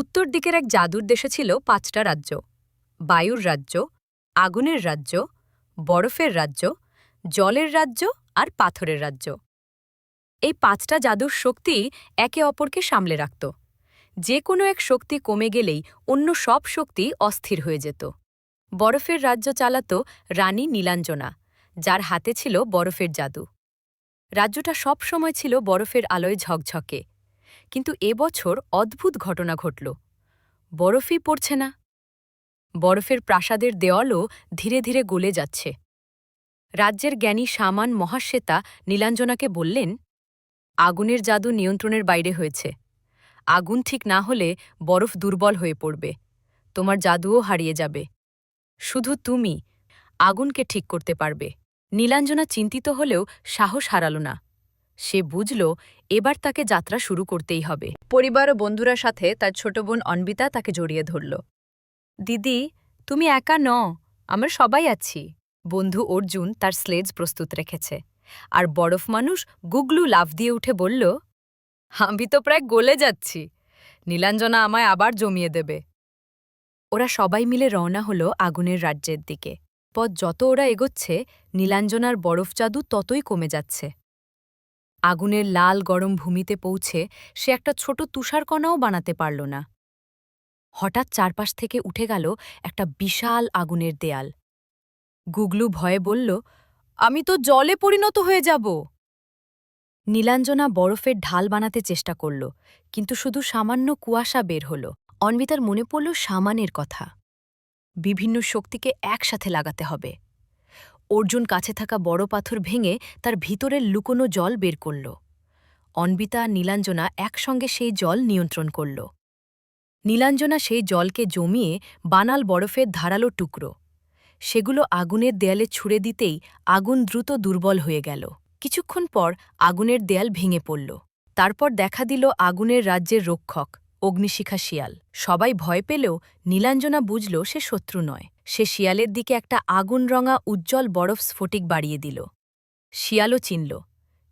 উত্তর দিকের এক জাদুর দেশে ছিল পাঁচটা রাজ্য। বায়ুর রাজ্য, আগুনের রাজ্য, বরফের রাজ্য, জলের রাজ্য আর পাথরের রাজ্য। এই পাঁচটা জাদুর শক্তি একে অপরকে সামলে রাখত। যে কোনো এক শক্তি কমে গেলেই অন্য সব শক্তি অস্থির হয়ে যেত। বরফের রাজ্য চালাত রানী নীলাঞ্জনা, যার হাতে ছিল বরফের জাদু। রাজ্যটা সব সময় ছিল বরফের আলোয় ঝকঝকে। কিন্তু এবছর অদ্ভুত ঘটনা ঘটল। বরফই পড়ছে না। বরফের প্রাসাদের দেওয়ালও ধীরে ধীরে গলে যাচ্ছে। রাজ্যের জ্ঞানী সামান মহাশ্বেতা নীলাঞ্জনাকে বললেন, আগুনের জাদু নিয়ন্ত্রণের বাইরে হয়েছে। আগুন ঠিক না হলে বরফ দুর্বল হয়ে পড়বে। তোমার জাদুও হারিয়ে যাবে। শুধু তুমি আগুনকে ঠিক করতে পারবে। নীলাঞ্জনা চিন্তিত হলেও সাহস হারাল না। সে বুঝল, এবার তাকে যাত্রা শুরু করতেই হবে। পরিবার ও বন্ধুরা সাথে তার ছোট বোন অন্বিতা তাকে জড়িয়ে ধরল। দিদি, তুমি একা ন আমরা সবাই আছি। বন্ধু অর্জুন তার স্লেজ প্রস্তুত রেখেছে। আর বরফ মানুষ গুগলু লাফ দিয়ে উঠে বলল, আমি তো প্রায় গলে যাচ্ছি। নীলাঞ্জনা আমায় আবার জমিয়ে দেবে। ওরা সবাই মিলে রওনা হলো আগুনের রাজ্যের দিকে। পথ যত ওরা এগোচ্ছে, নীলাঞ্জনার বরফ জাদু ততই কমে যাচ্ছে। আগুনের লাল গরম ভূমিতে পৌঁছে সে একটা ছোট তুষারকণাও বানাতে পারল না। হঠাৎ চারপাশ থেকে উঠে গেল একটা বিশাল আগুনের দেয়াল। গুগলু ভয়ে বলল, আমি তো জলে পরিণত হয়ে যাব! নীলাঞ্জনা বরফের ঢাল বানাতে চেষ্টা করল, কিন্তু শুধু সামান্য কুয়াশা বের হল। অন্বিতার মনে পড়ল সামানের কথা। বিভিন্ন শক্তিকে একসাথে লাগাতে হবে। অর্জুন কাছে থাকা বড় পাথর ভেঙে তার ভিতরের লুকোনো জল বের করল। অন্বিতা নীলাঞ্জনা একসঙ্গে সেই জল নিয়ন্ত্রণ করল। নীলাঞ্জনা সেই জলকে জমিয়ে বানাল বরফের ধারালো টুকরো। সেগুলো আগুনের দেয়ালে ছুঁড়ে দিতেই আগুন দ্রুত দুর্বল হয়ে গেল। কিছুক্ষণ পর আগুনের দেয়াল ভেঙে পড়ল। তারপর দেখা দিল আগুনের রাজ্যের রক্ষক। অগ্নিশিখা শিয়াল। সবাই ভয় পেলেও নীলাঞ্জনা বুঝল সে শত্রু নয়। সে শিয়ালের দিকে একটা আগুন রঙা উজ্জ্বল বরফ স্ফটিক বাড়িয়ে দিল। শিয়ালও চিনল,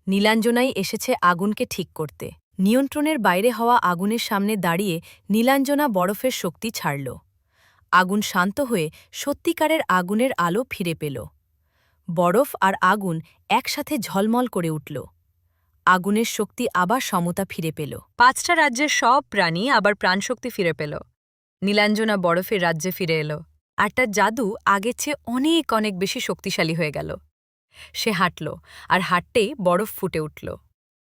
নীলাঞ্জনাই এসেছে আগুনকে ঠিক করতে। নিয়ন্ত্রণের বাইরে হওয়া আগুনের সামনে দাঁড়িয়ে নীলাঞ্জনা বরফের শক্তি ছাড়ল। আগুন শান্ত হয়ে সত্যিকারের আগুনের আলো ফিরে পেল। বরফ আর আগুন একসাথে ঝলমল করে উঠল। আগুনের শক্তি আবার সমতা ফিরে পেল। পাঁচটা রাজ্যের সব প্রাণী আবার প্রাণশক্তি ফিরে পেল। নীলাঞ্জনা বরফের রাজ্যে ফিরে এলো। আর তার জাদু আগের চেয়ে অনেক অনেক বেশি শক্তিশালী হয়ে গেল। সে হাঁটল আর হাঁটতেই বরফ ফুটে উঠল।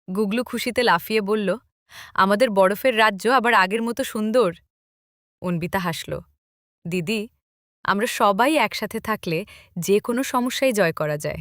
গুগলু খুশিতে লাফিয়ে বলল, আমাদের বরফের রাজ্য আবার আগের মতো সুন্দর? অন্বিতা হাসল, দিদি, আমরা সবাই একসাথে থাকলে যে কোনো সমস্যাই জয় করা যায়।